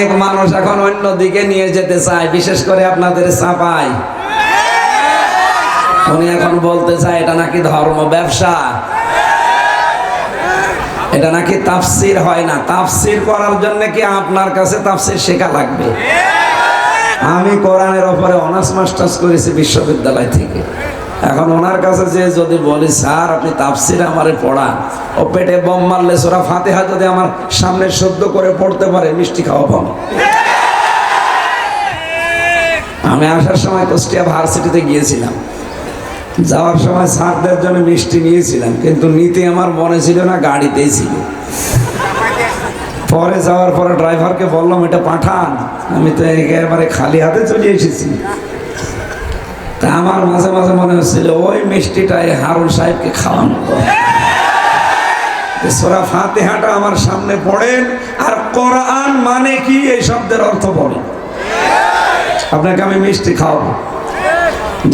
অনেক মানুষ এখন অন্য দিকে নিয়ে যেতে চায়, বিশেষ করে আপনাদের চাপায় উনি এখন বলতে চায়, এটা নাকি ধর্ম ব্যবসা? এটা নাকি তাফসির হয় না? তাফসির করার জন্য কি আপনার কাছে তাফসির শেখা লাগবে? আমি কোরআনের ওপরে অনার্স মাস্টার্স করেছি বিশ্ববিদ্যালয় থেকে। এখন ওনার কাছে যে যদি বলি, স্যার, আপনি তাফসির আমারে পড়ান। ও পেটে বম মারলে সোরা ফাতেহা যদি আমার সামনে শুদ্ধ করে পড়তে পারে, মিষ্টি খাওয়া পাবো আমি আসার সময় কুষ্টিয়া ভার্সিটিতে গিয়েছিলাম। যাওয়ার সময় স্যারদের জন্য মিষ্টি নিয়েছিলাম, কিন্তু নিতে আমার মনে ছিল না, গাড়িতেই ছিল। পরে যাওয়ার পরে ড্রাইভারকে বললাম, এটা পাঠান। আমি তো একেবারে খালি হাতে চলে এসেছি। তা আমার মাঝে মাঝে মনে হচ্ছিল, ওই মিষ্টিটাই হারুন সাহেবকে খাওয়ানো সোরা ফাতেহাটা আমার সামনে পড়েন, আর কোরআন মানে কি এই শব্দের অর্থ বলেন আপনাকে আমি মিষ্টি খাওয়াবো।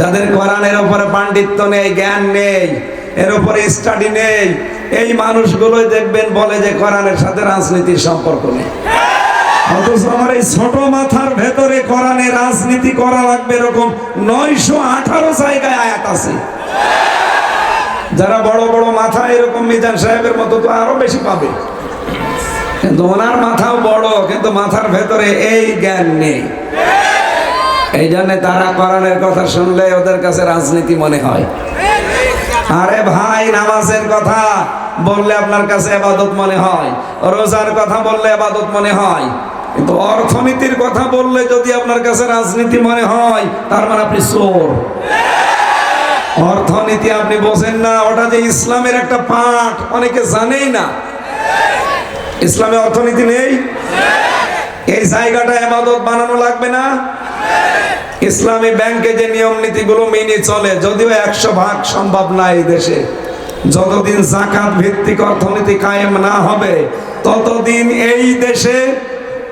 যাদের কোরআনের উপরে পাণ্ডিত্য নেই, জ্ঞান নেই, এর উপরে স্টাডি নেই, এই মানুষগুলোই দেখবেন বলে যে কোরআনের সাথে রাজনীতির সম্পর্ক নেই। অথচ আমার এই ছোট মাথার ভেতরে কোরআনে রাজনীতি করা লাগবে এরকম নয়শো আঠারো জায়গায় আয়াত আছে। যারা বড় বড় মাথা এরকম মিজান সাহেবের মতো তো আরও বেশি পাবে। কিন্তু ওনার মাথাও বড়, কিন্তু মাথার ভেতরে এই জ্ঞান নেই। এই জন্য তারা কোরআনের কথা শুনলে ওদের কাছে রাজনীতি মনে হয়। আরে ভাই, নামাজের কথা বললে আপনার কাছে আবাদত মনে হয়, রোজার কথা বললে আবাদত মনে হয়। কিন্তু অর্থনীতির কথা বললে যদি আপনার কাছে রাজনীতি মনে হয়, তার মানে আপনি চোর। অর্থনীতি আপনি বোঝেন না, ওটা যে ইসলামের একটা পাঠ, অনেকে জানেই না। ইসলামে অর্থনীতি নেই। এই জায়গাটা এবাদত বানানো লাগবে না। ইসলামী ব্যাংকে যে নিয়ম নীতিগুলো মেনে চলে, যদিও একশো ভাগ সম্ভব না এই দেশে। যতদিন জাকাত ভিত্তিক অর্থনীতি কায়েম না হবে, ততদিন এই দেশে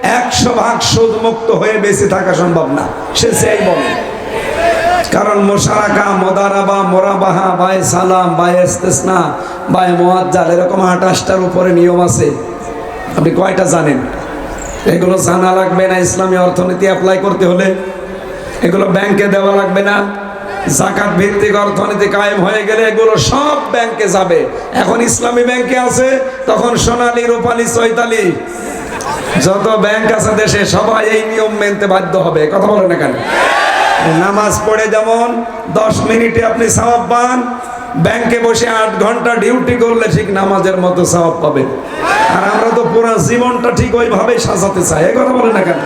একশো ভাগ সুদ মুক্ত হয়ে বেঁচে থাকা সম্ভব না। সে সেই বলে। কারণ মোশারাকা, মোদারাবা, মোরাবাহা বাই সালাম বাই ইস্তেসনা বাই মোয়াজ্জাল, এরকম আঠাশটার উপরে নিয়ম আছে। আপনি কয়টা জানেন? এগুলো জানা লাগবে না, ইসলামী অর্থনীতি অ্যাপ্লাই করতে হলে। এগুলো ব্যাংকে দেওয়া লাগবে না। জাকাত ভিত্তিক অর্থনীতি কায়েম হয়ে গেলে এগুলো সব ব্যাংকে যাবে। এখন ইসলামী ব্যাংকে আছে, তখন সোনালি, রূপালী, চৈতালি। যত ব্যাংক আছে দেশে সবাই এই নিয়ম মেনতে বাধ্য হবে কথা বলেন না কেন? নামাজ পড়ে যেমন দশ মিনিটে আপনি সবাব পান ব্যাংকে বসে আট ঘণ্টা ডিউটি করলে ঠিক নামাজের মতো সবাব পাবেন। আর আমরা তো পুরো জীবনটা ঠিক ওইভাবেই সাজাতে চাই, এ কথা বলেন না কেন?